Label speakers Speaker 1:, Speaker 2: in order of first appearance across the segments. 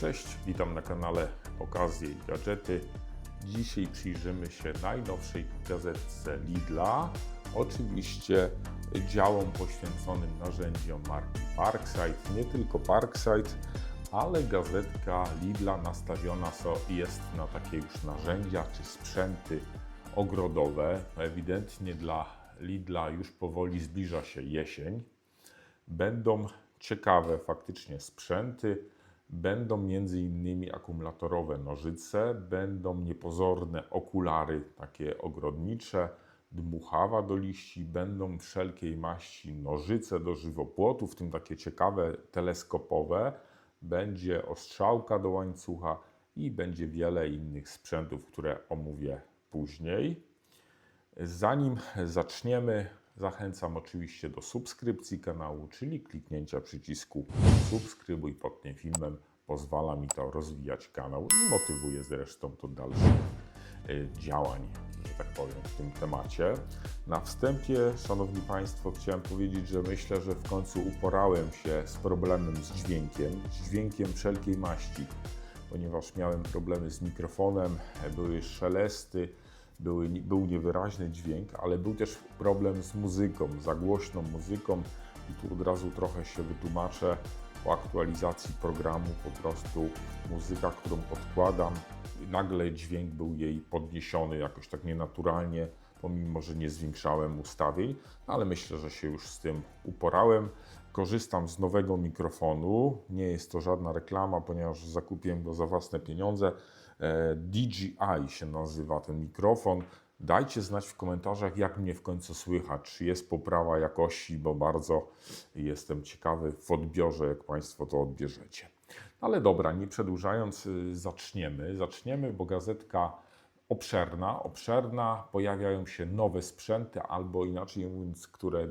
Speaker 1: Cześć, witam na kanale Okazje i Gadżety. Dzisiaj przyjrzymy się najnowszej gazetce Lidla. Oczywiście działom poświęconym narzędziom marki Parkside. Nie tylko Parkside, ale gazetka Lidla nastawiona jest na takie już narzędzia czy sprzęty ogrodowe. Ewidentnie dla Lidla już powoli zbliża się jesień będą ciekawe faktycznie sprzęty, będą między innymi akumulatorowe nożyce, będą niepozorne okulary takie ogrodnicze, dmuchawa do liści, będą wszelkiej maści nożyce do żywopłotu, w tym takie ciekawe teleskopowe, będzie ostrzałka do łańcucha i będzie wiele innych sprzętów, które omówię później. Zanim zaczniemy, zachęcam oczywiście do subskrypcji kanału, czyli kliknięcia przycisku subskrybuj pod tym filmem. Pozwala mi to rozwijać kanał i motywuje zresztą do dalszych y, działań, że tak powiem, w tym temacie. Na wstępie, Szanowni Państwo, chciałem powiedzieć, że myślę, że w końcu uporałem się z problemem z dźwiękiem, z dźwiękiem wszelkiej maści, ponieważ miałem problemy z mikrofonem, były szelesty, były, był niewyraźny dźwięk, ale był też problem z muzyką, za głośną muzyką i tu od razu trochę się wytłumaczę. Po aktualizacji programu po prostu muzyka, którą podkładam, nagle dźwięk był jej podniesiony jakoś tak nienaturalnie, pomimo, że nie zwiększałem ustawień, ale myślę, że się już z tym uporałem. Korzystam z nowego mikrofonu. Nie jest to żadna reklama, ponieważ zakupiłem go za własne pieniądze. E, DJI się nazywa ten mikrofon. Dajcie znać w komentarzach, jak mnie w końcu słychać, czy jest poprawa jakości, bo bardzo jestem ciekawy w odbiorze, jak Państwo to odbierzecie. Ale dobra, nie przedłużając, y, zaczniemy. Zaczniemy, bo gazetka obszerna, obszerna, pojawiają się nowe sprzęty, albo inaczej mówiąc, które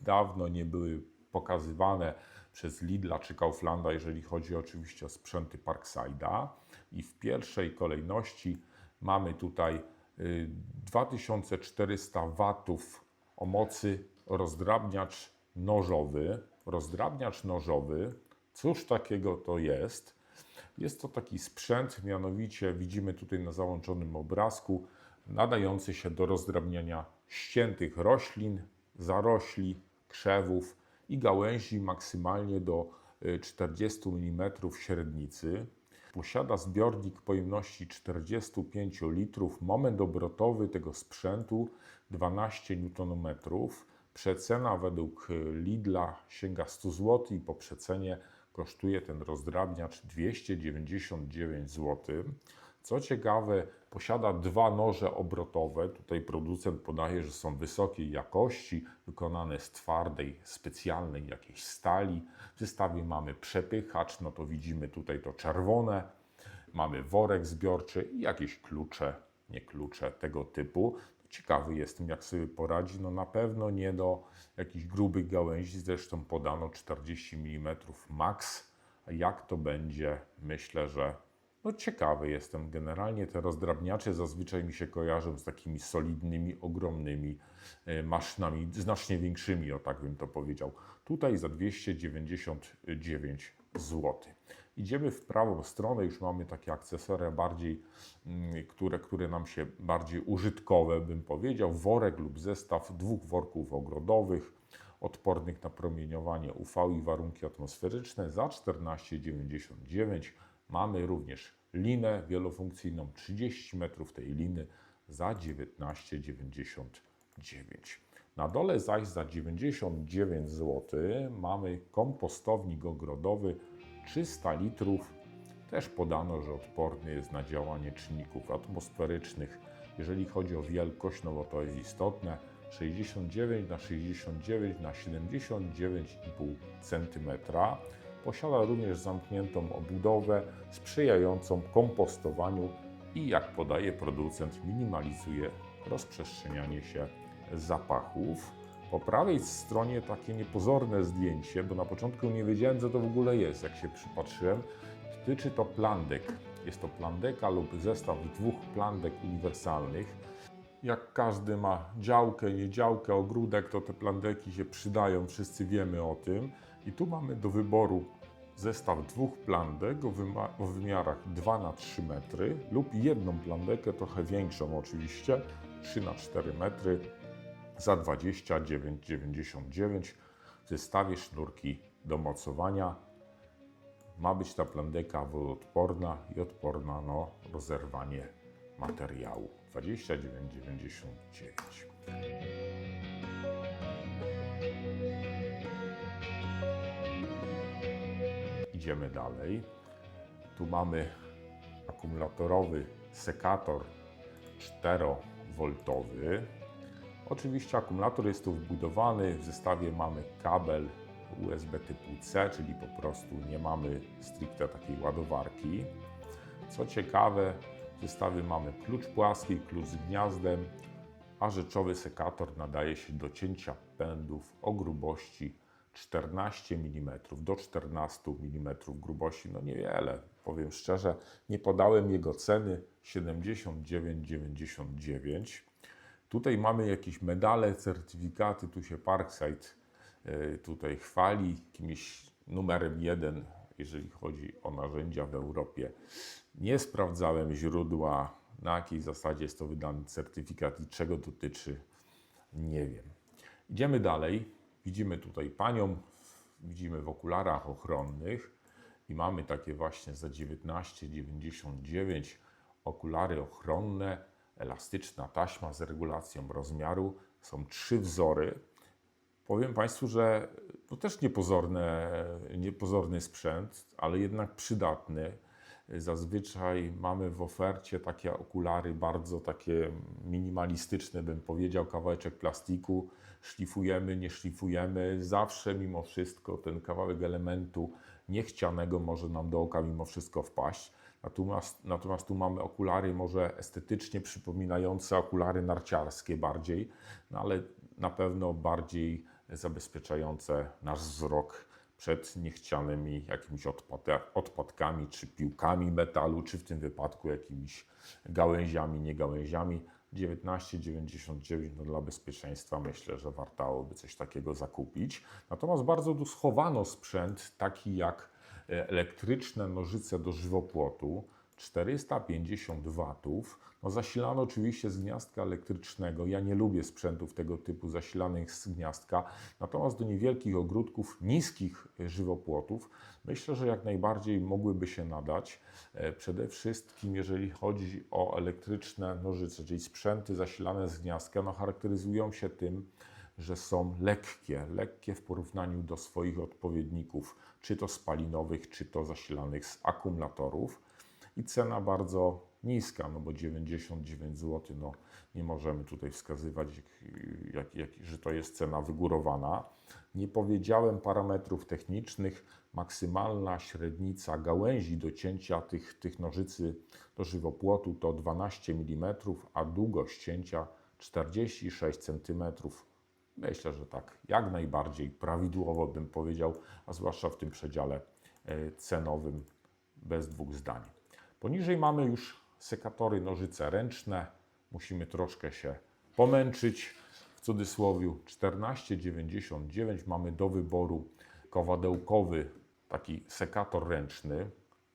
Speaker 1: dawno nie były pokazywane przez Lidla czy Kauflanda, jeżeli chodzi oczywiście o sprzęty Parkside'a. I w pierwszej kolejności mamy tutaj y, 2400 watów o mocy rozdrabniacz nożowy. Rozdrabniacz nożowy, cóż takiego to jest? Jest to taki sprzęt, mianowicie widzimy tutaj na załączonym obrazku, nadający się do rozdrabniania ściętych roślin, zarośli, krzewów i gałęzi maksymalnie do y, 40 mm średnicy. Posiada zbiornik pojemności 45 litrów. Moment obrotowy tego sprzętu 12 Nm. Przecena według y, Lidla sięga 100 zł i po przecenie kosztuje ten rozdrabniacz 299 zł. Co ciekawe, posiada dwa noże obrotowe. Tutaj producent podaje, że są wysokiej jakości, wykonane z twardej, specjalnej jakiejś stali. W zestawie mamy przepychacz, no to widzimy tutaj to czerwone. Mamy worek zbiorczy i jakieś klucze, nie klucze tego typu. Ciekawy jestem, jak sobie poradzi. No na pewno nie do jakichś grubych gałęzi, zresztą podano 40 mm max. Jak to będzie, myślę, że no ciekawy jestem. Generalnie te rozdrabniacze zazwyczaj mi się kojarzą z takimi solidnymi, ogromnymi e, maszynami, znacznie większymi, o tak bym to powiedział. Tutaj za 299 zł. Idziemy w prawą stronę, już mamy takie akcesoria bardziej, mm, które, które nam się bardziej użytkowe, bym powiedział. Worek lub zestaw dwóch worków ogrodowych, odpornych na promieniowanie UV i warunki atmosferyczne za 14,99. Mamy również linę wielofunkcyjną 30 metrów tej liny za 19,99. Na dole zaś za 99 zł mamy kompostownik ogrodowy 300 litrów. Też podano, że odporny jest na działanie czynników atmosferycznych. Jeżeli chodzi o wielkość, no bo to jest istotne, 69 na 69 na 79,5 cm. Posiada również zamkniętą obudowę sprzyjającą kompostowaniu i jak podaje producent minimalizuje rozprzestrzenianie się zapachów. Po prawej stronie takie niepozorne zdjęcie, bo na początku nie wiedziałem co to w ogóle jest, jak się przypatrzyłem. Dotyczy to plandek. Jest to plandeka lub zestaw dwóch plandek uniwersalnych. Jak każdy ma działkę, nie działkę, ogródek, to te plandeki się przydają, wszyscy wiemy o tym. I tu mamy do wyboru zestaw dwóch plandek o, wymiarach 2 na 3 metry lub jedną plandekę trochę większą oczywiście 3 na 4 metry za 29,99 w zestawie sznurki do mocowania. Ma być ta plandeka wodoodporna i odporna na rozerwanie materiału. 29,99. Idziemy dalej. Tu mamy akumulatorowy sekator 4V. Oczywiście akumulator jest tu wbudowany. W zestawie mamy kabel USB typu C, czyli po prostu nie mamy stricte takiej ładowarki. Co ciekawe, w zestawie mamy klucz płaski, klucz z gniazdem, a rzeczowy sekator nadaje się do cięcia pędów o grubości 14 mm do 14 mm grubości. No niewiele, powiem szczerze, nie podałem jego ceny 79,99. Tutaj mamy jakieś medale, certyfikaty, tu się Parkside y, tutaj chwali kimś numerem jeden, jeżeli chodzi o narzędzia w Europie. Nie sprawdzałem źródła, na jakiej zasadzie jest to wydany certyfikat i czego dotyczy, nie wiem. Idziemy dalej. Widzimy tutaj panią, widzimy w okularach ochronnych i mamy takie właśnie za 19,99 okulary ochronne, elastyczna taśma z regulacją rozmiaru. Są trzy wzory. Powiem Państwu, że to też niepozorne, niepozorny sprzęt, ale jednak przydatny. Zazwyczaj mamy w ofercie takie okulary bardzo takie minimalistyczne, bym powiedział, kawałeczek plastiku, szlifujemy, nie szlifujemy. Zawsze mimo wszystko ten kawałek elementu niechcianego może nam do oka mimo wszystko wpaść. Natomiast, natomiast tu mamy okulary może estetycznie przypominające okulary narciarskie bardziej, no ale na pewno bardziej zabezpieczające nasz wzrok przed niechcianymi jakimiś odpad- odpadkami, czy piłkami metalu, czy w tym wypadku jakimiś gałęziami, nie gałęziami. 19,99 no dla bezpieczeństwa myślę, że wartałoby coś takiego zakupić. Natomiast bardzo tu schowano sprzęt taki jak e, elektryczne nożyce do żywopłotu, 450 watów. No zasilano oczywiście z gniazdka elektrycznego. Ja nie lubię sprzętów tego typu zasilanych z gniazdka. Natomiast do niewielkich ogródków, niskich żywopłotów myślę, że jak najbardziej mogłyby się nadać. E, Przede wszystkim jeżeli chodzi o elektryczne nożyce, czyli sprzęty zasilane z gniazdka, no charakteryzują się tym, że są lekkie, lekkie w porównaniu do swoich odpowiedników, czy to spalinowych, czy to zasilanych z akumulatorów i cena bardzo niska, no bo 99 zł, no nie możemy tutaj wskazywać, jak, jak, że to jest cena wygórowana. Nie powiedziałem parametrów technicznych. Maksymalna średnica gałęzi do cięcia tych, tych nożycy do żywopłotu to 12 mm, a długość cięcia 46 cm. Myślę, że tak jak najbardziej prawidłowo bym powiedział, a zwłaszcza w tym przedziale e, cenowym, bez dwóch zdań. Poniżej mamy już sekatory nożyce ręczne. Musimy troszkę się pomęczyć. W cudzysłowie 14,99 mamy do wyboru kowadełkowy taki sekator ręczny.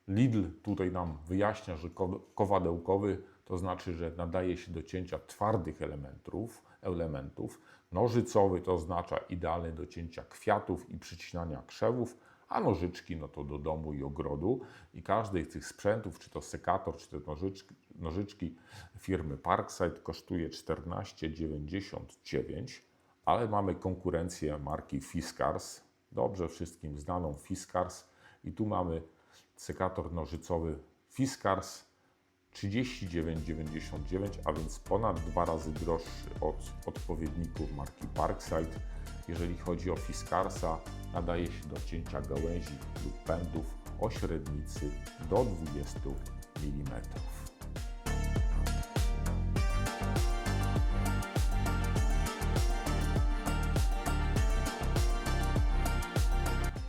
Speaker 1: Lidl tutaj nam wyjaśnia, że ko- kowadełkowy to znaczy, że nadaje się do cięcia twardych elementów, elementów. Nożycowy to oznacza idealny do cięcia kwiatów i przycinania krzewów, a nożyczki no to do domu i ogrodu. I każdy z tych sprzętów, czy to sekator, czy te nożyczki, nożyczki firmy Parkside kosztuje 14,99, ale mamy konkurencję marki Fiskars, dobrze wszystkim znaną Fiskars i tu mamy sekator nożycowy Fiskars 39,99, a więc ponad dwa razy droższy od odpowiedników marki Parkside. Jeżeli chodzi o Fiskarsa, nadaje się do cięcia gałęzi lub pędów o średnicy do 20 mm.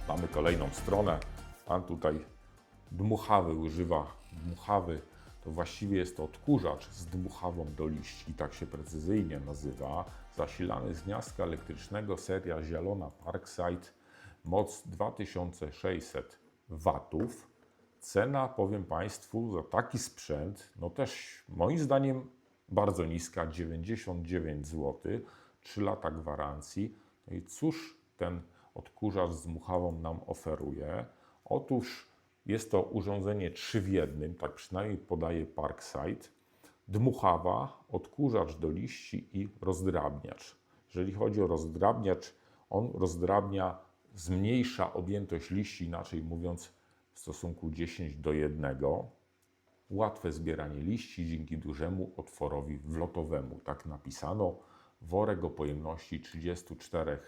Speaker 1: Mamy kolejną stronę. Pan tutaj dmuchawy używa. Dmuchawy to właściwie jest to odkurzacz z dmuchawą do liści, tak się precyzyjnie nazywa. Zasilany z gniazdka elektrycznego seria Zielona Parkside. Moc 2600 watów. Cena, powiem Państwu, za taki sprzęt, no też moim zdaniem bardzo niska, 99 zł, 3 lata gwarancji. No i cóż ten odkurzacz z muchawą nam oferuje? Otóż jest to urządzenie 3 w jednym, tak przynajmniej podaje Parkside. Dmuchawa, odkurzacz do liści i rozdrabniacz. Jeżeli chodzi o rozdrabniacz, on rozdrabnia, zmniejsza objętość liści, inaczej mówiąc, w stosunku 10 do 1. Łatwe zbieranie liści dzięki dużemu otworowi wlotowemu. Tak napisano. Worek o pojemności 34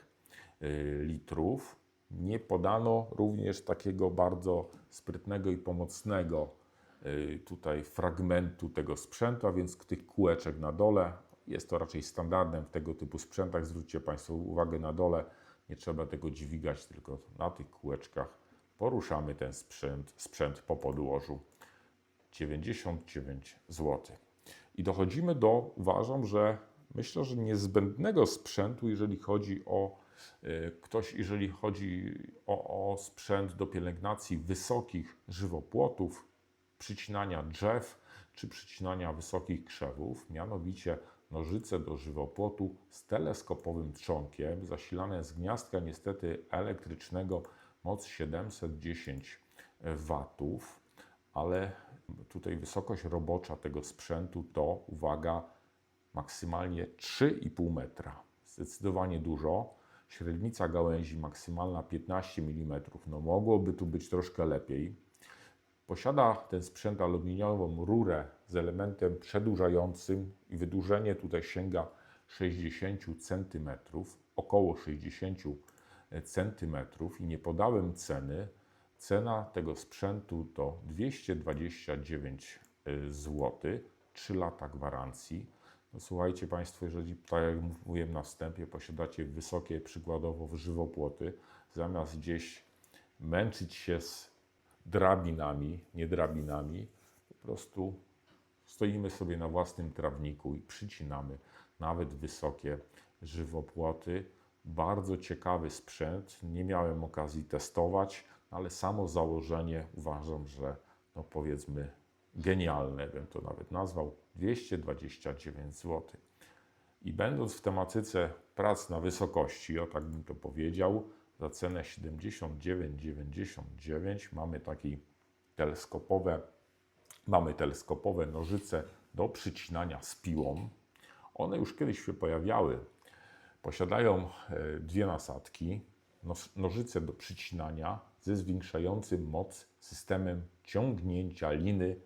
Speaker 1: y, litrów. Nie podano również takiego bardzo sprytnego i pomocnego y, tutaj fragmentu tego sprzętu, a więc tych kółeczek na dole. Jest to raczej standardem w tego typu sprzętach. Zwróćcie Państwo uwagę na dole. Nie trzeba tego dźwigać, tylko na tych kółeczkach poruszamy ten sprzęt, sprzęt po podłożu. 99 zł. I dochodzimy do, uważam, że myślę, że niezbędnego sprzętu, jeżeli chodzi o ktoś, jeżeli chodzi o, o sprzęt do pielęgnacji wysokich żywopłotów, przycinania drzew czy przycinania wysokich krzewów, mianowicie nożyce do żywopłotu z teleskopowym trzonkiem, zasilane z gniazdka niestety elektrycznego, moc 710 watów, ale tutaj wysokość robocza tego sprzętu to, uwaga, maksymalnie 3,5 metra. Zdecydowanie dużo. Średnica gałęzi maksymalna 15 mm. No mogłoby tu być troszkę lepiej. Posiada ten sprzęt aluminiową rurę z elementem przedłużającym i wydłużenie tutaj sięga 60 cm, około 60 cm i nie podałem ceny. Cena tego sprzętu to 229 zł, 3 lata gwarancji. No, słuchajcie Państwo, jeżeli, tak jak mówiłem na wstępie, posiadacie wysokie przykładowo żywopłoty, zamiast gdzieś męczyć się z drabinami, nie drabinami, po prostu stoimy sobie na własnym trawniku i przycinamy nawet wysokie żywopłoty. Bardzo ciekawy sprzęt. Nie miałem okazji testować, ale samo założenie uważam, że no powiedzmy genialne, bym to nawet nazwał. 229 zł. I będąc w tematyce prac na wysokości, o tak bym to powiedział, za cenę 79,99 mamy takie teleskopowe, mamy teleskopowe nożyce do przycinania z piłą. One już kiedyś się pojawiały. Posiadają e, dwie nasadki, nożyce do przycinania ze zwiększającym moc systemem ciągnięcia liny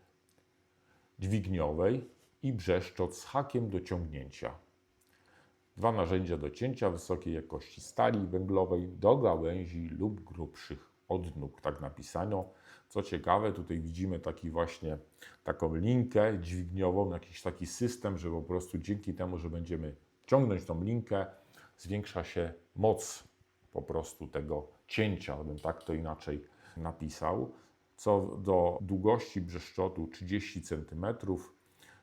Speaker 1: dźwigniowej i brzeszczot z hakiem do ciągnięcia. Dwa narzędzia do cięcia wysokiej jakości stali węglowej do gałęzi lub grubszych odnóg, tak napisano. Co ciekawe, tutaj widzimy taki właśnie taką linkę dźwigniową, jakiś taki system, że po prostu dzięki temu, że będziemy ciągnąć tą linkę, zwiększa się moc po prostu tego cięcia, bym tak to inaczej napisał. Co do długości brzeszczotu 30 cm,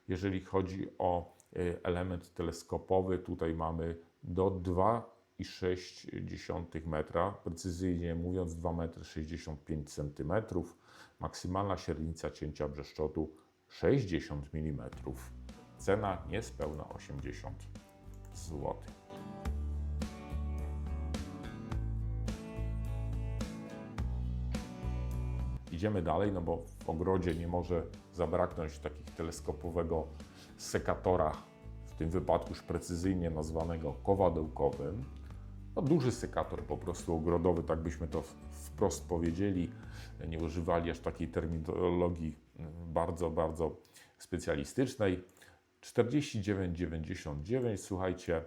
Speaker 1: jeżeli chodzi o y, element teleskopowy, tutaj mamy do 2,6 metra, precyzyjnie mówiąc 2,65 m, maksymalna średnica cięcia brzeszczotu 60 mm. Cena niespełna 80 zł. Idziemy dalej, no bo w ogrodzie nie może zabraknąć takich teleskopowego sekatora, w tym wypadku już precyzyjnie nazwanego kowadełkowym. No, duży sekator po prostu ogrodowy, tak byśmy to wprost powiedzieli. Nie używali aż takiej terminologii mm, bardzo, bardzo specjalistycznej. 49,99, słuchajcie,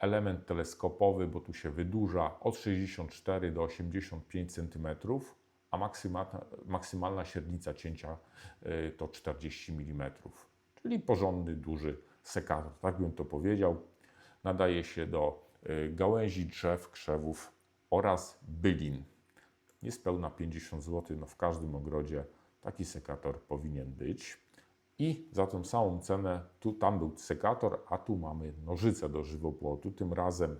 Speaker 1: element teleskopowy, bo tu się wydłuża od 64 do 85 cm a maksymalna, maksymalna średnica cięcia y, to 40 mm, czyli porządny, duży sekator, tak bym to powiedział. Nadaje się do y, gałęzi, drzew, krzewów oraz bylin. Niespełna 50 zł, no w każdym ogrodzie taki sekator powinien być. I za tą samą cenę, tu, tam był sekator, a tu mamy nożyce do żywopłotu, tym razem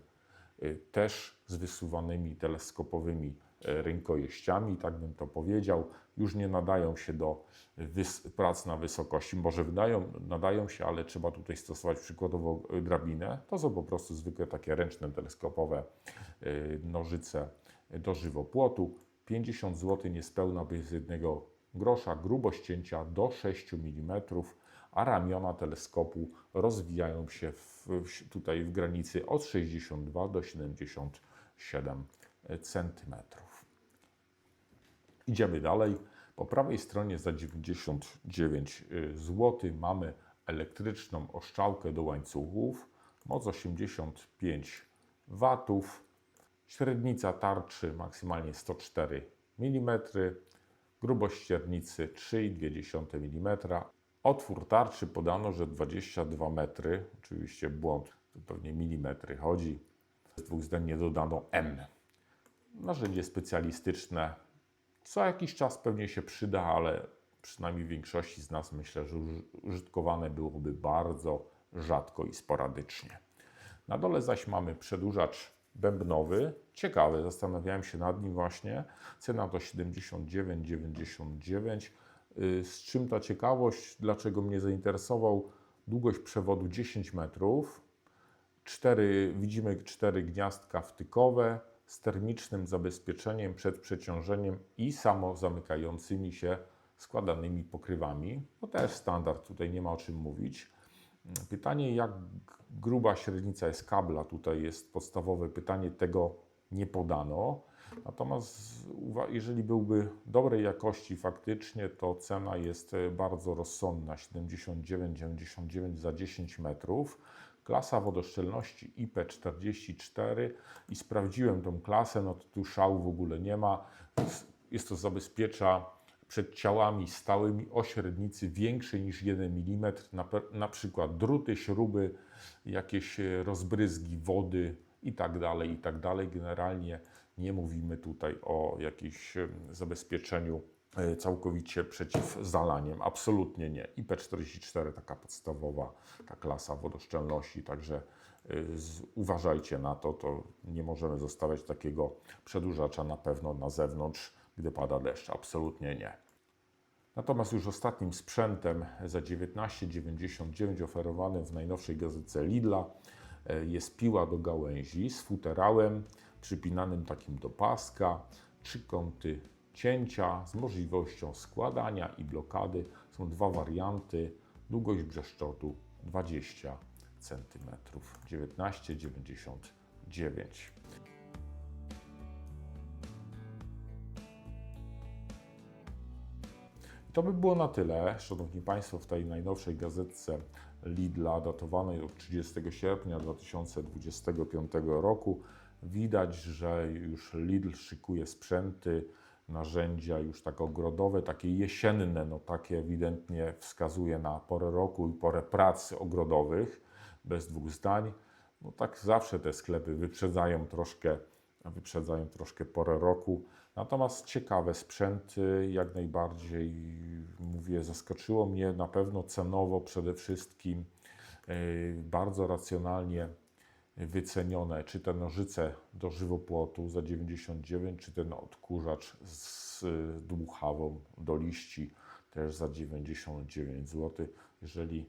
Speaker 1: y, też z wysuwanymi teleskopowymi rękojeściami, tak bym to powiedział. Już nie nadają się do prac na wysokości. Może wydają, nadają się, ale trzeba tutaj stosować przykładowo e, drabinę. To są po prostu zwykłe takie ręczne, teleskopowe e, nożyce do żywopłotu. 50 zł niespełna bez jednego grosza, grubość cięcia do 6 mm, a ramiona teleskopu rozwijają się w, w, tutaj w granicy od 62 do 77 cm. Idziemy dalej. Po prawej stronie za 99 zł mamy elektryczną oszczałkę do łańcuchów, moc 85 W, średnica tarczy maksymalnie 104 mm, grubość ściernicy 3,2 mm. Otwór tarczy podano, że 22 metry, oczywiście błąd, to pewnie milimetry chodzi. Z dwóch zdań nie dodano M. Narzędzie specjalistyczne co jakiś czas pewnie się przyda, ale przynajmniej większości z nas myślę, że uży- użytkowane byłoby bardzo rzadko i sporadycznie. Na dole zaś mamy przedłużacz bębnowy. Ciekawy, zastanawiałem się nad nim właśnie. Cena to 79,99. Y, Z czym ta ciekawość, dlaczego mnie zainteresował? Długość przewodu 10 metrów, cztery, widzimy cztery gniazdka wtykowe z termicznym zabezpieczeniem przed przeciążeniem i samozamykającymi się składanymi pokrywami. To też standard, tutaj nie ma o czym mówić. Pytanie, jak gruba średnica jest kabla, tutaj jest podstawowe pytanie, tego nie podano. Natomiast jeżeli byłby dobrej jakości faktycznie, to cena jest bardzo rozsądna, 79,99 za 10 metrów. Klasa wodoszczelności IP44 i sprawdziłem tą klasę, no to tu szału w ogóle nie ma. Jest to zabezpiecza przed ciałami stałymi o średnicy większej niż 1 mm, na, na przykład druty, śruby, jakieś e, rozbryzgi wody i tak dalej, i tak. Generalnie nie mówimy tutaj o jakimś zabezpieczeniu całkowicie przeciw zalaniem. Absolutnie nie. IP44 taka podstawowa, ta klasa wodoszczelności, także z, uważajcie na to, to nie możemy zostawiać takiego przedłużacza na pewno na zewnątrz, gdy pada deszcz. Absolutnie nie. Natomiast już ostatnim sprzętem za 19,99 oferowanym w najnowszej gazetce Lidla e, jest piła do gałęzi z futerałem przypinanym takim do paska, trzy kąty cięcia z możliwością składania i blokady. Są dwa warianty. Długość brzeszczotu 20 cm. 19,99. To by było na tyle, Szanowni Państwo, w tej najnowszej gazetce Lidla, datowanej od 30 sierpnia 2025 roku. Widać, że już Lidl szykuje sprzęty, narzędzia już tak ogrodowe, takie jesienne, no takie ewidentnie wskazuje na porę roku i porę prac ogrodowych, bez dwóch zdań. No tak zawsze te sklepy wyprzedzają troszkę, wyprzedzają troszkę porę roku. Natomiast ciekawe sprzęty, jak najbardziej, mówię, zaskoczyło mnie na pewno cenowo przede wszystkim, yy, bardzo racjonalnie wycenione, czy te nożyce do żywopłotu za 99, czy ten odkurzacz z dmuchawą do liści też za 99 zł. Jeżeli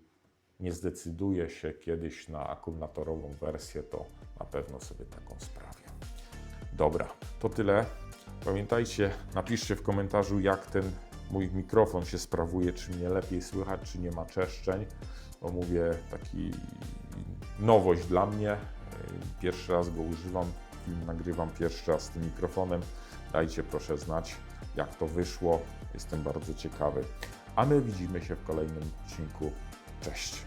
Speaker 1: nie zdecyduje się kiedyś na akumulatorową wersję, to na pewno sobie taką sprawię. Dobra, to tyle. Pamiętajcie, napiszcie w komentarzu, jak ten mój mikrofon się sprawuje, czy mnie lepiej słychać, czy nie ma czeszczeń. Bo mówię, taki nowość dla mnie. Pierwszy raz go używam, film nagrywam pierwszy raz z tym mikrofonem. Dajcie proszę znać, jak to wyszło. Jestem bardzo ciekawy. A my widzimy się w kolejnym odcinku. Cześć!